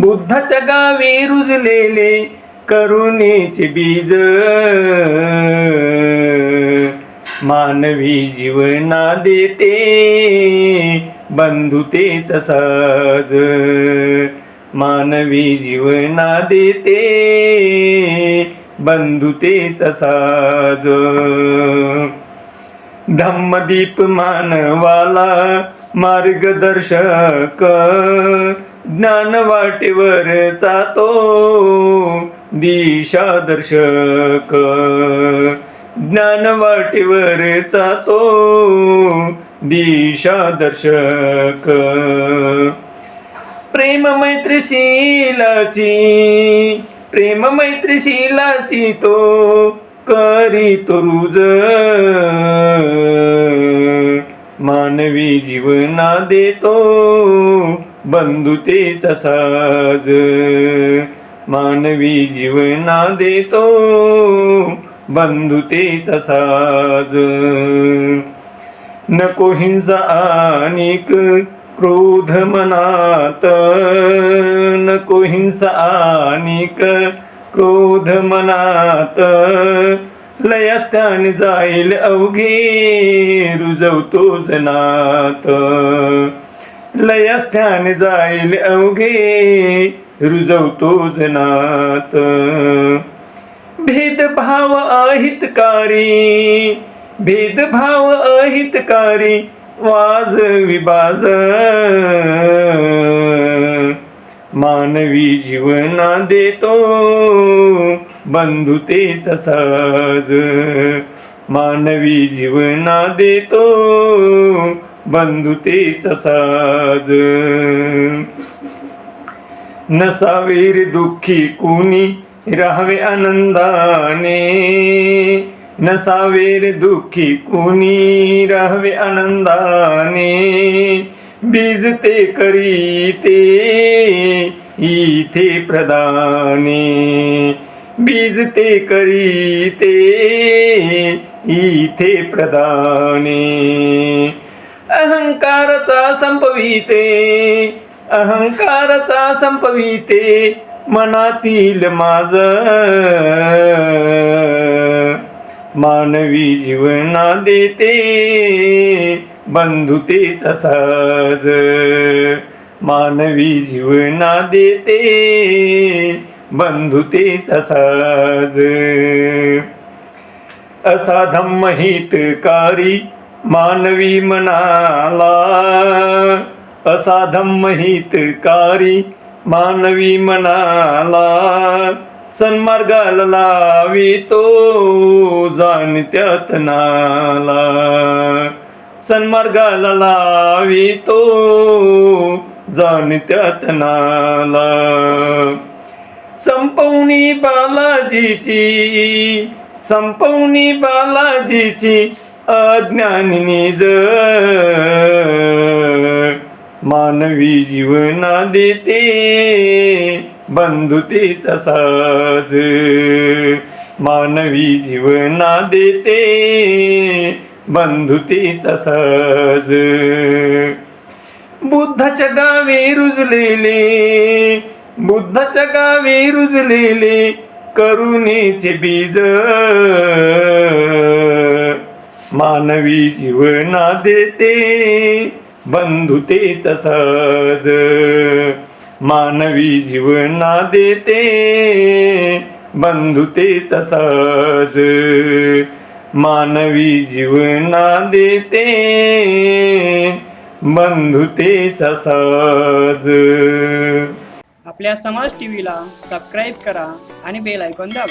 बुद्धाच्या गावी रुजलेले करुणेचे बीज. मानवी जीवना देते बंधुतेच साज मानवी जीवना देते बंधुतेच साज धम्मदीप मानवाला मार्गदर्शक. ज्ञान वाटेवर जातो दिशादर्शक. ज्ञान वाटेवर जातो दिशादर्शक. प्रेम मैत्रीशीलाची प्रेम मैत्रीशीलाची तो करी तुरुज मानवी जीवना देतो बंधुतेचा साज. मानवी जीवना देतो बंधुतेचा साज. नको हिंसा आणिक क्रोध मनात. नको हिंसा आणिक क्रोध मनात. लयस्थान जाईल अवघे रुजवतो जनात. लयस्थान जाईल अवघे रुजवतो जनात. भेदभाव अहितकारी भेदभाव अहितकारी वाज विबाज मानवी जीवना देतो. बंधुतेचा साज मानवी जीवना देतो. बंधुतेचा साज नसावीर दुःखी कुणी राहावे आनंदाने. नसावेर दुःखी कुणी राहावे आनंदाने. बीज ते करीते इथे प्रदाने. बीज ते करीते इथे प्रदाने. अहंकाराचा संपविते अहंकाराचा संपविते मनातील माझ. मानवी जीवना देते बंधुतेच साज मानवी जीवना देते बंधुतेच साज असा धम्म हितकारी मानवी मनाला. असा धम्म हितकारी मानवी मनाला. सन्मार्गाला लावितो जाणत्यात नाला. सन्मार्गाला लावितो जाणत्यात नाला संपवणी बालाजीची संपवणी बालाजीची अज्ञानिनी ज मानवी जीवना देते बंधुतेचा साज. मानवी जीवना देते बंधुतेचा साज बुद्धाच्या गावी रुजलेले बुद्धाच्या गावी रुजलेले करुणेचे बीज. मानवी जीवना देते बंधुतेच सहज. मानवी जीवना देते बंधुतेच सहज. मानवी जीवना देते बंधुतेचा सहज आपल्या समाज टीव्हीला सबस्क्राईब करा आणि बेल ऐकून दाबा.